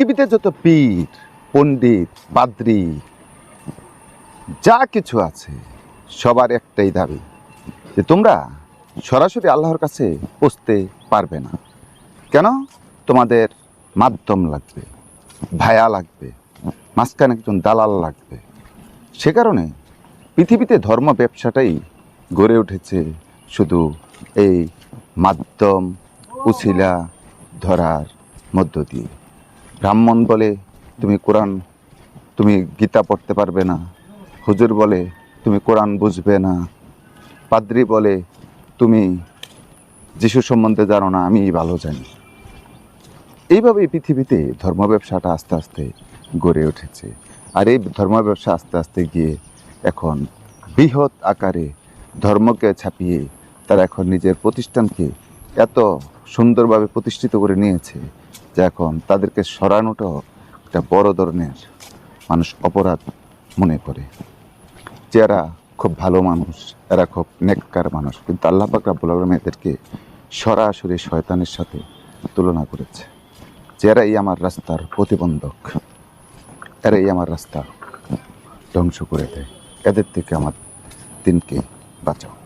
পৃথিবীতে যত পীর, পণ্ডিত পাদ্রী যা কিছু আছে, সবার একটাই দাবি, যে তোমরা সরাসরি আল্লাহর কাছে পৌঁছতে পারবে না। কেন? তোমাদের মাধ্যম লাগবে, ভায়া লাগবে, মাঝখানে একজন দালাল লাগবে। সে কারণে পৃথিবীতে ধর্ম ব্যবসাটাই গড়ে উঠেছে শুধু এই মাধ্যম, উছিলা ধরার মধ্য দিয়ে। ব্রাহ্মণ বলে, তুমি কোরআন, তুমি গীতা পড়তে পারবে না। হুজুর বলে, তুমি কোরআন বুঝবে না। পাদ্রি বলে, তুমি যিশু সম্বন্ধে জানো না আমি ভালো জানি। এইভাবেই পৃথিবীতে ধর্ম ব্যবসাটা আস্তে আস্তে গড়ে উঠেছে। আর এই ধর্ম ব্যবসা আস্তে আস্তে গিয়ে এখন বৃহৎ আকারে ধর্মকে ছাপিয়ে তারা এখন নিজের প্রতিষ্ঠানকে এত সুন্দরভাবে প্রতিষ্ঠিত করে নিয়েছে যে এখন তাদেরকে সরানোটাও একটা বড় ধরনের মানুষ অপরাধ মনে করে। যে এরা খুব ভালো মানুষ, এরা খুব নেককার মানুষ, কিন্তু আল্লাহ পাক রাব্বুল আলম এদেরকে সরাসরি শয়তানের সাথে তুলনা করেছে। যে এরাই আমার রাস্তার প্রতিবন্ধক, এরাই আমার রাস্তা ধ্বংস করে দেয়। এদের থেকে আমার দিনকে বাঁচাও।